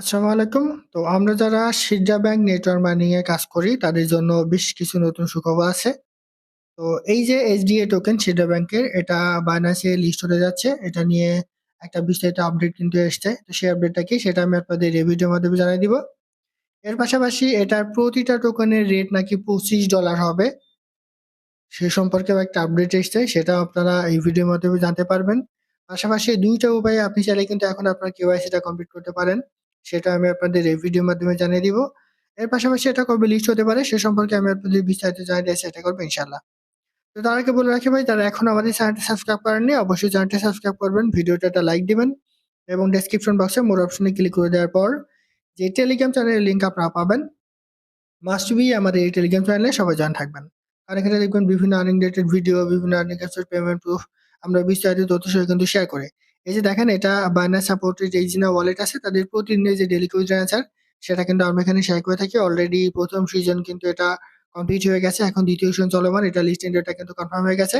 আসসালামু আলাইকুম। তো আমরা যারা সিরজা ব্যাংক নেটওয়ার্ক মাইনিং কাজ করি, তাদের জন্য বেশ কিছু নতুন সুখবর আছে। তো এই যে SDA টোকেন সিরজা ব্যাংকের এটা বাইন্যান্স এ লিস্ট হতে যাচ্ছে। এটা নিয়ে একটা বিস্তারিত আপডেট কিন্তু এসছে। তো সেই আপডেটটা কি, সেটা আমি আপনাদের এই মাধ্যমে জানিয়ে দিব। এর পাশাপাশি এটার প্রতিটা টোকেনের রেট নাকি $25 হবে। সে সম্পর্কেও একটা আপডেট এসছে সেটা আপনারা এই ভিডিওর মাধ্যমে জানতে পারবেন। পাশাপাশি দুইটা উপায়ে আপনি চাইলে কিন্তু এখন আপনার কেওয়াইসি টা কমপ্লিট করতে পারেন। সেটা আমি আপনাদের এই ভিডিওর মাধ্যমে জানিয়ে দিব। এর পাশাপাশি এটা কবে লিস্ট হতে পারে সে সম্পর্কে আমি আপনাদের বিস্তারিত জানিয়ে দেওয়ার চেষ্টা করব ইনশাল্লাহ তো তার আগে বলে রাখি ভাই তারা এখন আমাদের চ্যানেলটি সাবস্ক্রাইব করেননি অবশ্যই চ্যানেলটি সাবস্ক্রাইব করবেন। ভিডিওটা একটা লাইক দিবেন এবং ডেসক্রিপশন বক্সে মোর অপশনে ক্লিক করে দেওয়ার পর যে টেলিগ্রাম চ্যানেলের লিংক আপনারা পাবেন। মাস্ট বি আমাদের এই টেলিগ্রাম চ্যানেলে সবাই জয়েন থাকবেন। আর এখানে দেখবেন বিভিন্ন আর্নিং রিলেটেড ভিডিও, বিভিন্ন আর্নিং পেমেন্ট প্রুফ আমরা বিস্তারিত তথ্য কিন্তু শেয়ার করি। এই যে দেখেন, এটা বাইন্যান্স সাপোর্টেড এই জিনা ওয়ালেট আছে, তাদের প্রতিদিনের যে ডেলি কুইজ অ্যান্সার সেটা কিন্তু আমরা এখানে শেয়ার করে থাকি। অলরেডি প্রথম সিজন কিন্তু এটা কমপ্লিট হয়ে গেছে। এখন দ্বিতীয় সিজন চলমান। এটা লিস্ট এন্ড ডেটটা কিন্তু কনফার্ম হয়ে গেছে।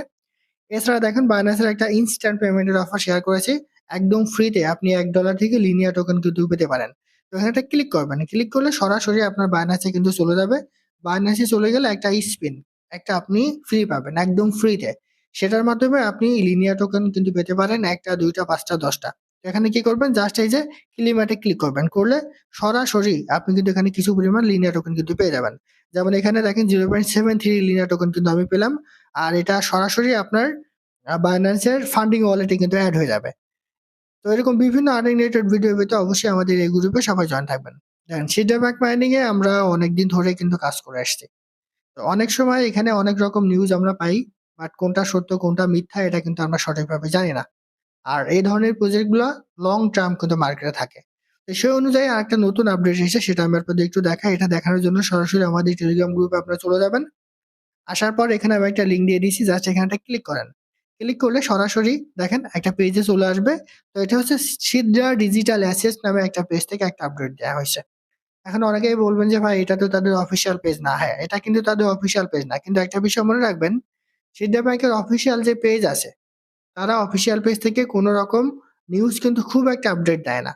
এছাড়া দেখেন বাইন্যান্সের একটা ইনস্ট্যান্ট পেমেন্টের অফার শেয়ার করেছি। একদম ফ্রিতে আপনি এক ডলার থেকে লিনিয়ার টোকেন কিন্তু পেতে পারেন। তো এখানে একটা ক্লিক করবেন। ক্লিক করলে সরাসরি আপনার বাইন্যান্সে কিন্তু চলে যাবে। বাইন্যান্সে চলে গেলে একটা স্পিন একটা আপনি ফ্রি পাবেন, একদম ফ্রিতে। সেটার মাধ্যমে আপনি লিনিয়ার টোকেন কিন্তু পেতে পারেন ১ টা, ২ টা, ৫ টা, ১০ টা। এখানে কি করবেন জাস্ট এই যে ক্লিমাতে ক্লিক করবেন। করলে সরাসরি আপনি কিন্তু এখানে কিছু পরিমাণ লিনিয়ার টোকেন কিন্তু পেয়ে যাবেন। যেমন এখানে দেখেন 0.73 লিনিয়ার টোকেন কিন্তু আমি পেলাম। আর এটা সরাসরি আপনার বাইন্যান্সের ফান্ডিং ওয়ালেটে কিন্তু অ্যাড হয়ে যাবে। তো এরকম বিভিন্ন আর্নিং রিলেটেড ভিডিও পেতে অবশ্যই আমাদের এই গ্রুপে সবাই জয়েন থাকবেন। দেখেন সিডা ব্যাংক মাইনিং এ আমরা অনেকদিন ধরে কিন্তু কাজ করে আসছি। তো অনেক সময় এখানে অনেক রকম নিউজ আমরা পাই। বাট কোনটা সত্য কোনটা মিথ্যা এটা কিন্তু আমরা সঠিকভাবে জানি না। আর এই ধরনের প্রজেক্টগুলা লং টার্ম কিন্তু মার্কেটে থাকে। তো সেই অনুযায়ী আরেকটা নতুন আপডেট এসেছে সেটা আমি আপনাদের একটু দেখাই। এটা দেখানোর জন্য সরাসরি আমাদের টেলিগ্রাম গ্রুপে আপনারা চলে যাবেন। আসার পর এখানে আমি একটা লিঙ্ক দিয়ে দিয়েছি জাস্ট এখানে একটা ক্লিক করেন। ক্লিক করলে সরাসরি দেখেন একটা পেজে চলে আসবে। তো এটা হচ্ছে সিদ্রা ডিজিটাল অ্যাসেস নামে একটা পেজ থেকে একটা আপডেট দেওয়া হয়েছে। এখন অনেকেই বলবেন যে ভাই এটা তো তাদের অফিসিয়াল পেজ না। হ্যাঁ, এটা কিন্তু তাদের অফিসিয়াল পেজ না। কিন্তু একটা বিষয় মনে রাখবেন সিডা ব্যাংকের অফিসিয়াল যে পেজ আছে, তারা অফিসিয়াল পেজ থেকে কোন রকম নিউজ কিন্তু খুব একটা আপডেট দেয় না।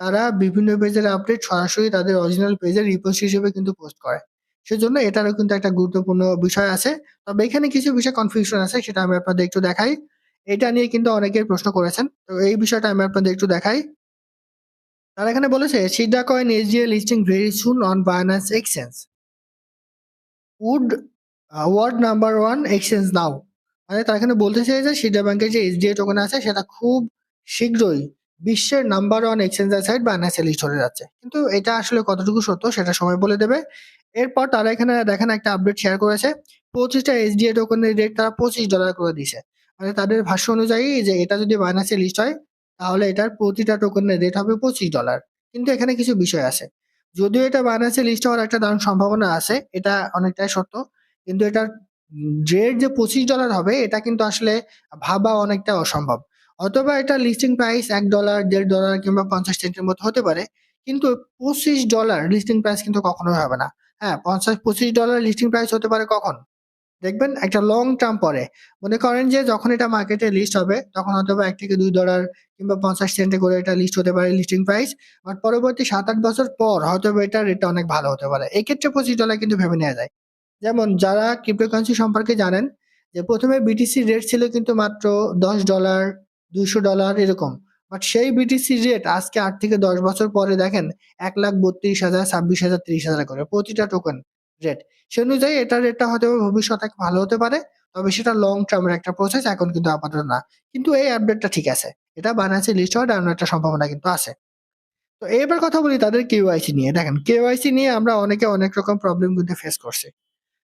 তারা বিভিন্ন পেজের আপডেট সরাসরি তাদের অরিজিনাল পেজের রিপোস্ট হিসেবে কিন্তু পোস্ট করে। সেজন্য এটারও কিন্তু একটা গুরুত্বপূর্ণ বিষয় আছে। তবে এখানে কিছু বিষয় কনফিউশন আছে সেটা আমি আপনাদের একটু দেখাই। এটা নিয়ে কিন্তু অনেকেই প্রশ্ন করেছেন। তো এই বিষয়টা আমি আপনাদের একটু দেখাই। তারা এখানে বলেছে সিডা coin SDA listing very soon on Binance exchange would world number one exchange now. মানে তারা এখানে বলতে চেয়েছে সিডা ব্যাংকের যে SDA টোকেন আছে সেটা খুব শীঘ্রই বিশ্বের নাম্বার 1 এক্সচেঞ্জার সাইট এ লিস্ট হতে যাচ্ছে। কিন্তু এটা আসলে কতটুকু সত্য সেটা সময় বলে দেবে। এরপর তারা এখানে দেখেন একটা আপডেট শেয়ার করেছে। ২৫ টা SDA টোকেনের রেট তারা $25 করে দিছে। মানে তাদের ভাষ্য অনুযায়ী যে এটা যদি এ লিস্ট হয় তাহলে এটার প্রতিটা টোকেনের রেট হবে $25 কিন্তু এখানে কিছু বিষয় আছে। যদিও এটা এ লিস্ট হওয়ার একটা দারুণ সম্ভাবনা আছে, এটা অনেকটাই সত্য। কিন্তু এটার উম যে $25 হবে এটা কিন্তু আসলে ভাবা অনেকটা অসম্ভব। অথবা এটা লিস্টিং প্রাইস $১, $১.৫ কিংবা ৫০ সেন্টের মতো হতে পারে। কিন্তু $25 লিস্টিং প্রাইস কিন্তু কখনোই হবে না। হ্যাঁ, ৫০ $25 লিস্টিং প্রাইস হতে পারে কখন? দেখবেন একটা লং টার্ম পরে। মনে করেন যে যখন এটা মার্কেটে লিস্ট হবে তখন হয়তোবা $১ থেকে $২ কিংবা ৫০ সেন্টে করে এটা লিস্ট হতে পারে লিস্টিং প্রাইস। বাট পরবর্তী ৭-৮ বছর পর হয়তোবা এটার রেটটা অনেক ভালো হতে পারে। এক্ষেত্রে $25 কিন্তু ভেবে নেওয়া যায়। যেমন যারা ক্রিপ্টোকারেন্সি সম্পর্কে জানেন যে ১ম এ BTC রেট ছিল কিন্তু মাত্র $১০, $২০০ এরকম। বাট সেই BTC রেট আজকে আট থেকে ১০ বছর পরে দেখেন ১,৩২,০০০, ২৬,০০০, ৩০,০০০ করে প্রতিটা টোকেন রেট। সে অনুযায়ী এটার রেটটা হয়তোবা ভবিষ্যতে ভালো হতে পারে। তবে সেটা লং টার্মের একটা প্রসেস এখন কিন্তু আপাতত না। কিন্তু এই আপডেটটা ঠিক আছে। এটা এ লিস্ট হওয়ার দারুণ একটা সম্ভাবনা কিন্তু আছে। তো এবার কথা বলি তাদের KYC নিয়ে। দেখেন KYC নিয়ে আমরা অনেকে অনেক রকম প্রবলেম কিন্তু ফেস করছি।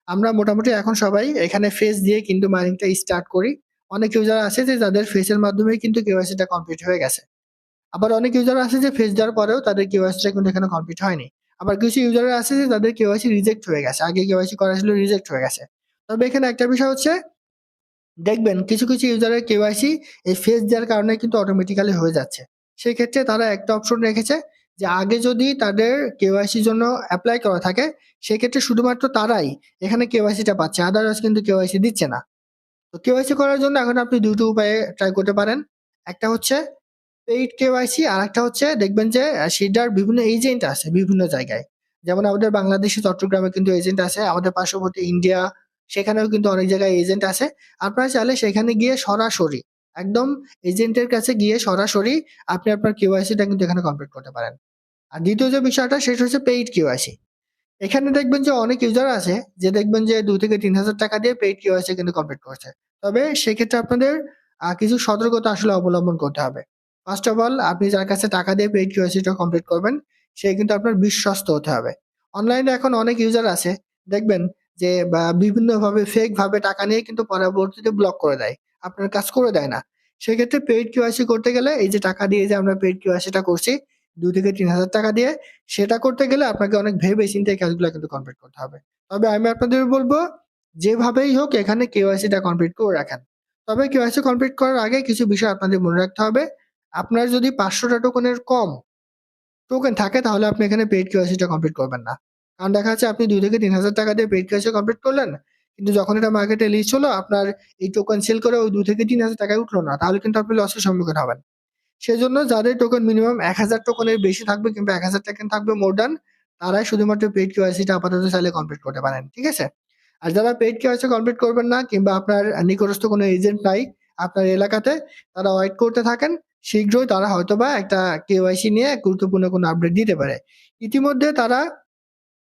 আমরা মোটামুটি এখন সবাই এখানে ফেস দিয়ে কিন্তু মাইনিংটা স্টার্ট করি। অনেক ইউজার আছে যে যাদের ফেসের মাধ্যমে কিন্তু KYC টা কমপ্লিট হয়ে গেছে। আবার অনেক ইউজার আছে যে ফেস দেওয়ার পরেও তাদের KYC টা কিন্তু এখানে কমপ্লিট হয়নি। আবার কিছু ইউজার আছে যে তাদের কেওয়াইসি রিজেক্ট হয়ে গেছে। আগে কেওয়াইসি করা ছিল রিজেক্ট হয়ে গেছে। তবে এখানে একটা বিষয় হচ্ছে দেখবেন কিছু, কিছু ইউজারের কেওয়াইসি এই ফেস দেওয়ার কারণে কিন্তু অটোমেটিক্যালি হয়ে যাচ্ছে। সেক্ষেত্রে তারা একটা অপশন রেখেছে যে আগে যদি তাদের র জন্য অ্যাপ্লাই করা থাকে, সেক্ষেত্রে শুধুমাত্র তারাই এখানে KYC টা পাচ্ছে। আদারওয়াইজ কিন্তু কেওয়াইসি দিচ্ছে না। তো কেওয়াইসি করার জন্য এখন আপনি দুটো উপায়ে ট্রাই করতে পারেন। একটা হচ্ছে পেইড কেওয়াইসি আরেকটা হচ্ছে দেখবেন যে সেটার বিভিন্ন এজেন্ট আছে বিভিন্ন জায়গায়। যেমন আমাদের বাংলাদেশে, চট্টগ্রামে কিন্তু এজেন্ট আছে। আমাদের পার্শ্ববর্তী ইন্ডিয়া সেখানেও কিন্তু অনেক জায়গায় এজেন্ট আছে। আপনারা চাইলে সেখানে গিয়ে সরাসরি, একদম এজেন্টের কাছে গিয়ে সরাসরি আপনি আপনার কেওয়াইসিটা কিন্তু এখানে কমপ্লিট করতে পারেন। আর দ্বিতীয় যে বিষয়টা সেটা হচ্ছে পেইড কেওয়াইসি। এখানে দেখবেন যে অনেক ইউজার আছে যে দেখবেন যে ২ থেকে ৳৩,০০০ দিয়ে পেইড কেওয়াইসি কিন্তু কমপ্লিট করছে। তবে সেক্ষেত্রে আপনাদের কিছু সতর্কতা আসলে অবলম্বন করতে হবে। ফার্স্ট অফ অল আপনি যার কাছে টাকা দিয়ে পেইড কেওয়াইসিটা কমপ্লিট করবেন, সে কিন্তু আপনার বিশ্বস্ত হতে হবে। অনলাইনে এখন অনেক ইউজার আছে দেখবেন যে বিভিন্নভাবে ফেক ভাবে টাকা নিয়ে কিন্তু পরবর্তীতে ব্লক করে দেয়। আপনার কাজ করে দেয় না। সেক্ষেত্রে পেইড কেওয়াইসি করতে গেলে এই যে টাকা দিয়ে যে আমরা পেইড কেওয়াইসিটা করছি ২ থেকে ৳৩,০০০ দিয়ে সেটা করতে গেলে আপনাকে অনেক ভেবে চিন্তে কাজগুলা কিন্তু কমপ্লিট করতে হবে। তবে আমি আপনাদের বলব যেভাবেই হোক এখানে কেওয়াইসিটা কমপ্লিট করে রাখেন। তবে কেওয়াইসি কমপ্লিট করার আগে কিছু বিষয় আপনাদের মনে রাখতে হবে। আপনার যদি ৫০০ টা টোকেনের কম টোকেন থাকে তাহলে আপনি এখানে পেইড কেওয়াইসিটা কমপ্লিট করবেন না। কারণ দেখা যাচ্ছে আপনি দুই থেকে ৳৩,০০০ দিয়ে পেইড কেওয়াইসি কমপ্লিট করলেন। কিন্তু যখন এটা মার্কেটে লিস্ট হলো আপনার এই টোকেন সেল করে ওই ২ থেকে ৳৩,০০০ উঠল না। তাহলে কিন্তু আপনি লসের সম্মুখীন হবেন। সেজন্য যাদের টোকেন মিনিমাম ১,০০০ টোকেনের বেশি থাকবে কিংবা ১,০০০ টোকেন থাকবে মোর দ্যান তারাই শুধুমাত্র পেইড কেওয়াইসিটা আপাতত চাইলে কমপ্লিট করতে পারেন। ঠিক আছে? আর যারা পেইড কেওয়াইসি কমপ্লিট করবেন না কিংবা আপনার নিকটস্থ কোনো এজেন্ট নাই আপনার এলাকাতে তারা ওয়েট করতে থাকেন। শীঘ্রই তারা হয়তো বা একটা কেওয়াইসি নিয়ে গুরুত্বপূর্ণ কোনো আপডেট দিতে পারে। ইতিমধ্যে তারা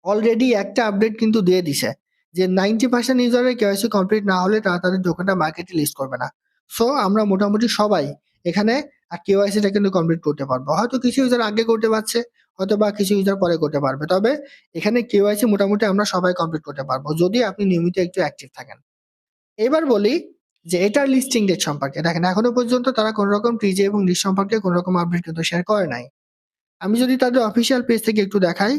অলরেডি একটা আপডেট কিন্তু দিয়ে দিছে যে 90% ইউজারের কেওয়াইসি কমপ্লিট না হলে তারা তাদের টোকেনটা মার্কেটে লিস্ট করবে না। সো আমরা মোটামুটি সবাই এখানে আ কেওয়াইসিটা কিন্তু কমপ্লিট করতে পারব। হয়তো কিছু ইউজার আগে করতে পারছে, হয়তো বা কিছু ইউজার পরে করতে পারবে। তবে এখানে কেওয়াইসি মোটামুটি আমরা সবাই কমপ্লিট করতে পারব যদি আপনি নিয়মিত একটু অ্যাক্টিভ থাকেন। এবার বলি যে এটার লিস্টিং ডেট সম্পর্কে। দেখেন এখনও পর্যন্ত তারা কোন রকম টিজে এবং লিস্ট সম্পর্কে কোন রকম আপডেট কিন্তু শেয়ার করে নাই। আমি যদি তাদের অফিসিয়াল পেজ থেকে একটু দেখাই,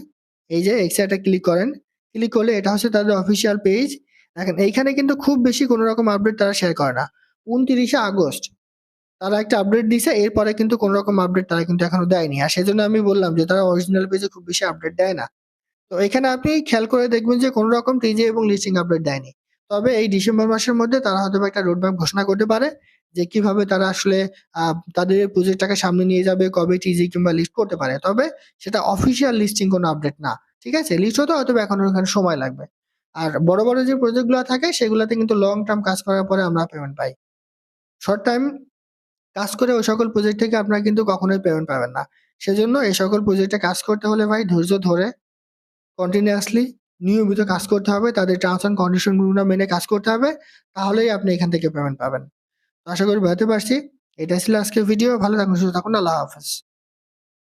এই যে এক্সট্রাটা ক্লিক করেন। ক্লিক করলে এটা হচ্ছে তাদের অফিসিয়াল পেজ। দেখেন এইখানে কিন্তু খুব বেশি কোন রকম আপডেট তারা শেয়ার করে না। ২৯ শে আগস্ট তারা একটা আপডেট দিছে। এরপরে কিন্তু কোন রকম আপডেট তারা কিন্তু এখনও দেয়নি। আর সেজন্য আমি বললাম যে তারা অরিজিনাল পেজে খুব বেশি আপডেট দেয় না। তো এখানে আপনি খেয়াল করে দেখবেন যে কোন রকম টিজে এবং লিস্টিং আপডেট দেয়নি। তবে এই ডিসেম্বর মাসের মধ্যে তারা হয়তোবা একটা রোড ম্যাপ ঘোষণা করতে পারে যে কীভাবে তারা আসলে তাদের প্রজেক্টটাকে সামনে নিয়ে যাবে, কবে টিজে কিংবা লিস্ট করতে পারে। তবে সেটা অফিসিয়াল লিস্টিং কোনো আপডেট না। ঠিক আছে? লিস্ট হতে হয়তোবা এখনও ওখানে সময় লাগবে। আর বড়, বড় যে প্রজেক্টগুলা থাকে সেগুলাতে কিন্তু লং টার্ম কাজ করার পরে আমরা পেমেন্ট পাই। শর্ট টাইম কাজ করে ওই সকল প্রজেক্ট থেকে আপনারা কিন্তু কখনোই পেমেন্ট পাবেন না। সেজন্য এই সকল প্রজেক্টে কাজ করতে হলে ভাই ধৈর্য ধরে কন্টিনিউয়াসলি নিয়মিত কাজ করতে হবে। তাদের টার্মস অ্যান্ড কন্ডিশনগুলো মেনে কাজ করতে হবে। তাহলেই আপনি এখান থেকে পেমেন্ট পাবেন। আশা করি বোঝাতে পারছি। এটা ছিল আজকের ভিডিও। ভালো থাকুন, সুস্থ থাকুন। আল্লাহ হাফেজ।